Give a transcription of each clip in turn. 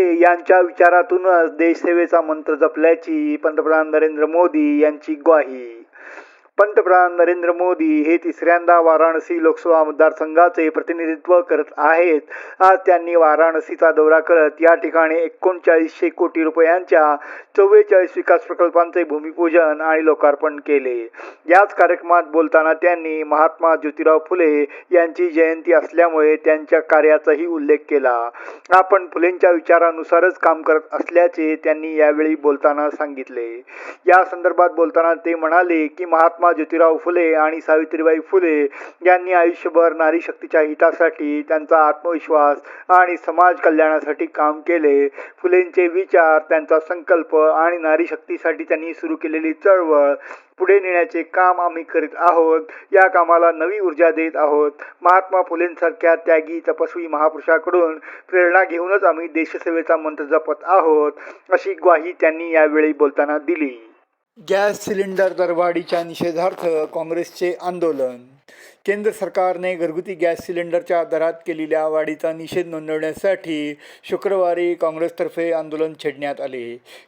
फुले यांच्या विचारातूनच देशसेवेचा मंत्र जपल्याची पंतप्रधान नरेंद्र मोदी यांची ग्वाही. पंतप्रधान नरेंद्र मोदी हे तिसऱ्यांदा वाराणसी लोकसभा मतदारसंघाचे प्रतिनिधित्व करत आहेत. आज त्यांनी वाराणसीचा दौरा करत या ठिकाणी एकोणचाळीसशे कोटी रुपयांच्या चव्वेचाळीस विकास प्रकल्पांचे भूमिपूजन आणि लोकार्पण केले. याच कार्यक्रमात बोलताना त्यांनी महात्मा ज्योतिराव फुले यांची जयंती असल्यामुळे त्यांच्या कार्याचाही उल्लेख केला. आपण फुलेंच्या विचारानुसारच काम करत असल्याचे त्यांनी यावेळी बोलताना सांगितले. या संदर्भात बोलताना ते म्हणाले की महात्मा ज्योतिराव फुले आणि सावित्रीबाई फुले यांनी आयुष्यभर नारी शक्तीच्या हितासाठी त्यांचा आत्मविश्वास आणि समाज कल्याणासाठी काम केले. फुलेंचे विचार त्यांचा संकल्प आणि नारी शक्तीसाठी त्यांनी सुरू केलेली चळवळ पुढे नेण्याचे काम आम्ही करीत आहोत. या कामाला नवी ऊर्जा देत आहोत. महात्मा फुलेंसारख्या त्यागी तपस्वी महापुरुषाकडून प्रेरणा घेऊनच आम्ही देशसेवेचा मंत्र जपत आहोत अशी ग्वाही त्यांनी यावेळी बोलताना दिली. गॅस सिलेंडर दरवाढीच्या निषेधार्थ काँग्रेसचे आंदोलन. केंद्र सरकारने घरगुती गॅस सिलेंडरच्या दरात केलेल्या वाढीचा निषेध नोंदवण्यासाठी शुक्रवारी काँग्रेसतर्फे आंदोलन छेडण्यात आले.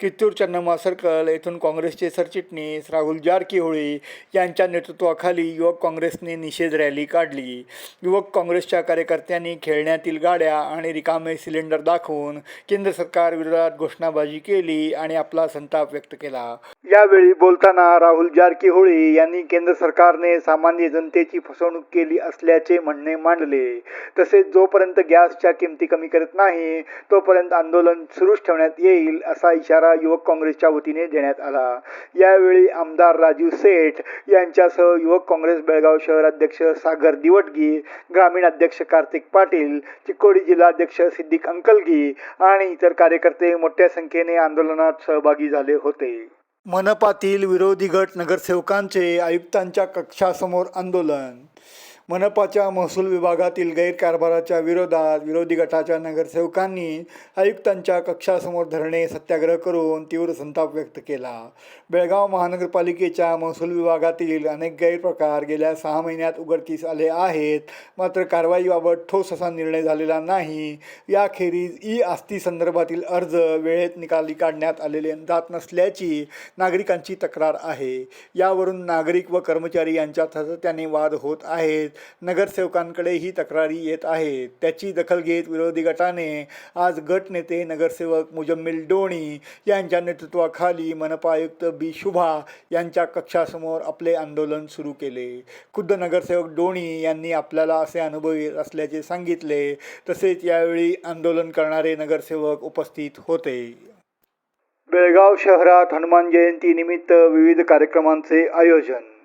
कित्तूर चन्नम्मा सर्कल येथून काँग्रेसचे सरचिटणीस राहुल जारकीहोळी यांच्या नेतृत्वाखाली युवक काँग्रेसने निषेध रॅली काढली. युवक काँग्रेसच्या कार्यकर्त्यांनी खेळण्यातील गाड्या आणि रिकामे सिलेंडर दाखवून केंद्र सरकार विरोधात घोषणाबाजी केली आणि आपला संताप व्यक्त केला. यावेळी बोलताना राहुल जारकीहोळी यांनी केंद्र सरकारने सामान्य जनतेची फसवणूक केली असल्याचे म्हणणे मांडले. तसेच जोपर्यंत गॅसच्या किमती कमी करत नाही तोपर्यंत आंदोलन सुरूच ठेवण्यात येईल असा इशारा युवक काँग्रेसच्या वतीने देण्यात आला. यावेळी आमदार राजीव सेठ यांच्यासह युवक काँग्रेस बेळगाव शहर अध्यक्ष सागर दिवटगी ग्रामीण अध्यक्ष कार्तिक पाटील चिकोडी जिल्हाध्यक्ष सिद्दीक अंकलगी आणि इतर कार्यकर्ते मोठ्या संख्येने आंदोलनात सहभागी झाले होते. मनपातील विरोधी गट नगरसेवकांचे आयुक्तांच्या कक्षासमोर आंदोलन मनपाच्या महसूल विभागातील गैरकारभाराच्या विरोधात विरोधी गटाच्या नगरसेवकांनी आयुक्तांच्या कक्षासमोर धरणे सत्याग्रह करून तीव्र संताप व्यक्त केला. बेळगाव महानगरपालिकेच्या महसूल विभागातील अनेक गैरप्रकार गेल्या सहा महिन्यात उघडकीस आले आहेत. मात्र कारवाईबाबत ठोस असा निर्णय झालेला नाही. याखेरीज ई आस्ती संदर्भातील अर्ज वेळेत निकाली काढण्यात आलेले जात नसल्याची नागरिकांची तक्रार आहे. यावरून नागरिक व कर्मचारी यांच्यात सातत्याने वाद होत आहेत. नगरसेवकांकडे ही तक्रारी येत आहेत त्याची दखल घेत विरोधी गटाने आज गट नेते नगरसेवक मुजम्मिल डोणी यांच्या नेतृत्वाखाली मनपा आयुक्त बी. शुभा यांच्या कक्षासमोर आपले आंदोलन सुरू केले. खुद्द नगरसेवक डोणी यांनी आपल्याला असे अनुभव येत असल्याचे सांगितले. तसेच यावेळी आंदोलन करणारे नगरसेवक उपस्थित होते. बेळगाव शहरात हनुमान जयंती निमित्त विविध कार्यक्रमांचे आयोजन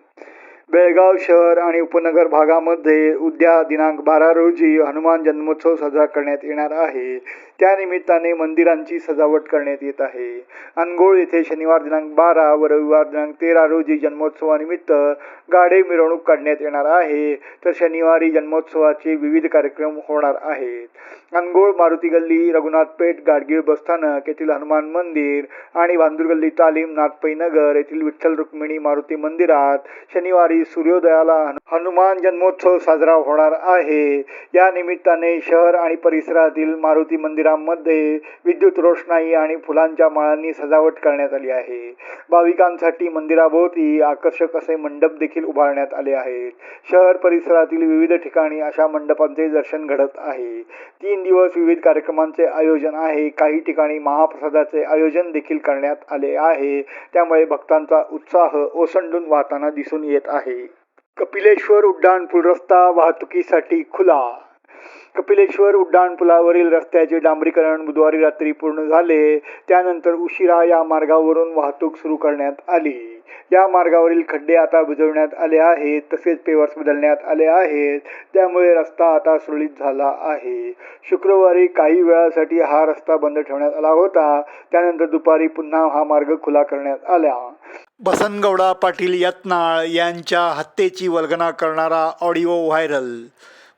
बेळगाव शहर आणि उपनगर भागामध्ये उद्या दिनांक बारा रोजी हनुमान जन्मोत्सव साजरा करण्यात येणार आहे. त्यानिमित्ताने मंदिरांची सजावट करण्यात येत आहे. अनगोळ येथे शनिवार दिनांक बारा व रविवार दिनांक तेरा रोजी जन्मोत्सवानिमित्त गाडे मिरवणूक काढण्यात येणार आहे. तर शनिवारी जन्मोत्सवाचे विविध कार्यक्रम होणार आहेत. अनगोळ मारुती गल्ली रघुनाथ पेठ गाडगीळ बसस्थानक येथील हनुमान मंदिर आणि भांदुरगल्ली तालीम नाथपै नगर येथील विठ्ठल रुक्मिणी मारुती मंदिरात शनिवारी सूर्योदयाला हनुमान जन्मोत्सव साजरा होणार आहे. या निमित्ताने शहर आणि परिसरातील मारुती मंदिरात मंदिरांमध्ये विद्युत रोषणाई आणि फुलांच्या माळांनी सजावट करण्यात आली आहे. भाविकांसाठी मंदिराभोवती आकर्षक असे मंडप देखील उभारण्यात आले आहेत. शहर परिसरातील विविध ठिकाणी अशा मंडपांचे दर्शन घडत आहे. तीन दिवस विविध कार्यक्रमांचे आयोजन आहे. काही ठिकाणी महाप्रसादाचे आयोजन देखील करण्यात आले आहे. त्यामुळे भक्तांचा उत्साह ओसंडून वाहताना दिसून येत आहे. कपिलेश्वर उड्डाणपूल रस्ता वाहतुकीसाठी खुला कपिलेश्वर उड्डाणपुलावरील रस्त्याचे डांबरीकरण बुधवारी रात्री पूर्ण झाले. त्यानंतर उशिरा या मार्गावरून वाहतूक सुरू करण्यात आली. या मार्गावरील खड्डे आता बुजवण्यात आले आहेत तसेच पेवर्स बदलण्यात आले आहेत. त्यामुळे रस्ता आता सुरळीत झाला आहे. शुक्रवारी काही वेळासाठी हा रस्ता बंद ठेवण्यात आला होता. त्यानंतर दुपारी पुन्हा हा मार्ग खुला करण्यात आला. बसनगौडा पाटील यत्नाळ यांच्या हत्येची वल्गना करणारा ऑडिओ व्हायरल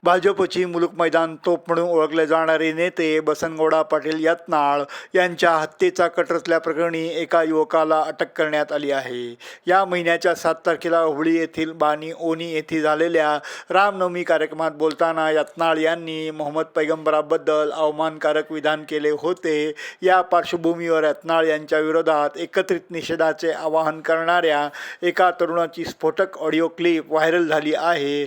भाजपची मुलुक मैदान तोप म्हणून ओळखले जाणारे नेते बसनगौडा पाटील यत्नाळ यांच्या हत्येचा कट रचल्याप्रकरणी एका युवकाला अटक करण्यात आली आहे. या महिन्याच्या सात तारखेला हुबळी येथील बानी ओनी येथे झालेल्या रामनवमी कार्यक्रमात बोलताना यत्नाळ यांनी मोहम्मद पैगंबराबद्दल अवमानकारक विधान केले होते. या पार्श्वभूमीवर यत्नाळ यांच्या विरोधात एकत्रित निषेधाचे आवाहन करणाऱ्या एका तरुणाची स्फोटक ऑडिओ क्लिप व्हायरल झाली आहे.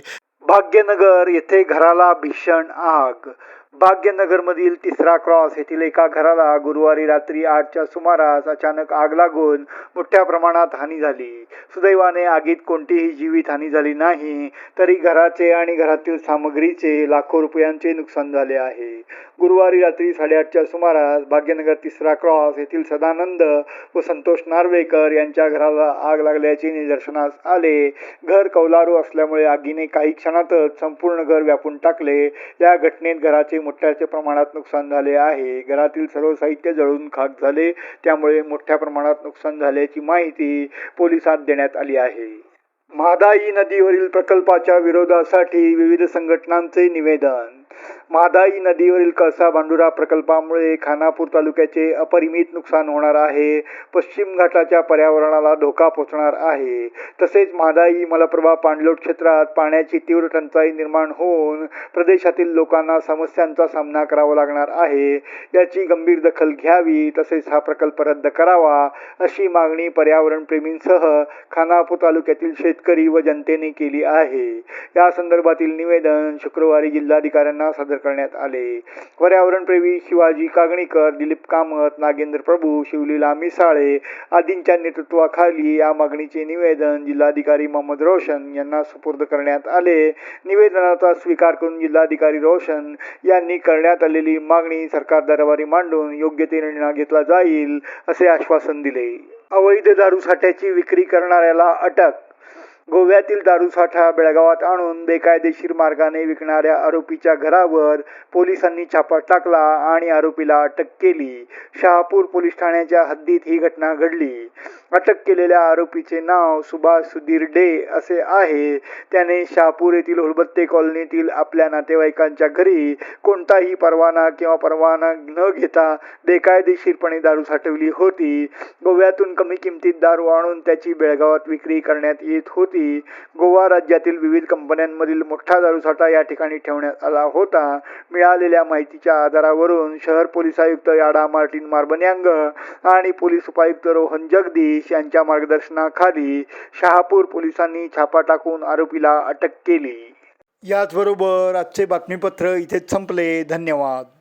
भाग्यनगर येथे घराला भीषण आग. भाग्यनगरमधील तिसरा क्रॉस येथील एका घराला गुरुवारी रात्री आठच्या सुमारास अचानक आग लागून मोठ्या प्रमाणात हानी झाली. सुदैवाने आगीत कोणतीही जीवित हानी झाली नाही तरी घराचे आणि घरातील सामग्रीचे लाखो रुपयांचे नुकसान झाले आहे. गुरुवारी रात्री साडेआठच्या सुमारास भाग्यनगर तिसरा क्रॉस येथील सदानंद व संतोष नार्वेकर यांच्या घराला आग लागल्याचे निदर्शनास आले. घर कौलारू असल्यामुळे आगीने काही क्षणातच संपूर्ण घर व्यापून टाकले. या घटनेत घराचे मोठ्याचे प्रमाणात नुकसान झाले आहे. घरातील सर्व साहित्य जळून खाक झाले. त्यामुळे मोठ्या प्रमाणात नुकसान झाल्याची माहिती पोलिसात देण्यात आली आहे. मादाई नदीवरील प्रकल्पाच्या विरोधासाठी विविध संघटनांचे निवेदन मादाई नदीवरील कळसा भांडुरा प्रकल्पामुळे खानापूर तालुक्याचे अपरिमित नुकसान होणार आहे. पश्चिम घाटाच्या पर्यावरणाला धोका पोचणार आहे. तसेच मादाई मलप्रभा पाणलोट क्षेत्रात पाण्याची तीव्र टंचाई निर्माण होऊन प्रदेशातील लोकांना समस्यांचा सामना करावा लागणार आहे. याची गंभीर दखल घ्यावी तसेच हा प्रकल्प रद्द करावा अशी मागणी पर्यावरणप्रेमींसह खानापूर तालुक्यातील शेतकरी व जनतेने केली आहे. या संदर्भातील निवेदन शुक्रवारी जिल्हाधिकाऱ्यांना यांना सादर करण्यात आले. पर्यावरणप्रेमी शिवाजी कागणीकर दिलीप कामत नागेंद्र प्रभू शिवलीला मिसाळे आदींच्या नेतृत्वाखाली या मागणीचे निवेदन जिल्हाधिकारी मोहम्मद रोशन यांना सुपूर्द करण्यात आले. निवेदनाचा स्वीकार करून जिल्हाधिकारी रोशन यांनी करण्यात आलेली मागणी सरकार दरबारी मांडून योग्य ते निर्णय घेतला जाईल असे आश्वासन दिले. अवैध दारू साठ्याची विक्री करणाऱ्याला अटक गोव्यातील दारूसाठा बेळगावात आणून बेकायदेशीर मार्गाने विकणाऱ्या आरोपीच्या घरावर पोलिसांनी छापा टाकला आणि आरोपीला अटक केली. शहापूर पोलीस ठाण्याच्या हद्दीत ही घटना घडली. अटक केलेल्या आरोपीचे नाव सुभाष सुधीर डे असे आहे. त्याने शहापूर येथील हुलबत्ते कॉलनीतील आपल्या नातेवाईकांच्या घरी कोणताही परवाना किंवा परवाना न घेता बेकायदेशीरपणे दारू साठवली होती. गोव्यातून कमी किमतीत दारू आणून त्याची बेळगावात विक्री करण्यात येत होती. गोवा राज्यातील विविध कंपन्यांमधील मोठा दारूसाठा या ठिकाणी ठेवण्यात आला होता. मिळालेल्या माहितीच्या आधारावरून शहर पोलीस आयुक्त याडा मार्टिन मार्बन्यांग आणि पोलीस उपायुक्त रोहन जगदीश यांच्या मार्गदर्शनाखाली शहापूर पोलिसांनी छापा टाकून आरोपीला अटक केली. याचबरोबर आजचे बातमीपत्र इथेच संपले. धन्यवाद.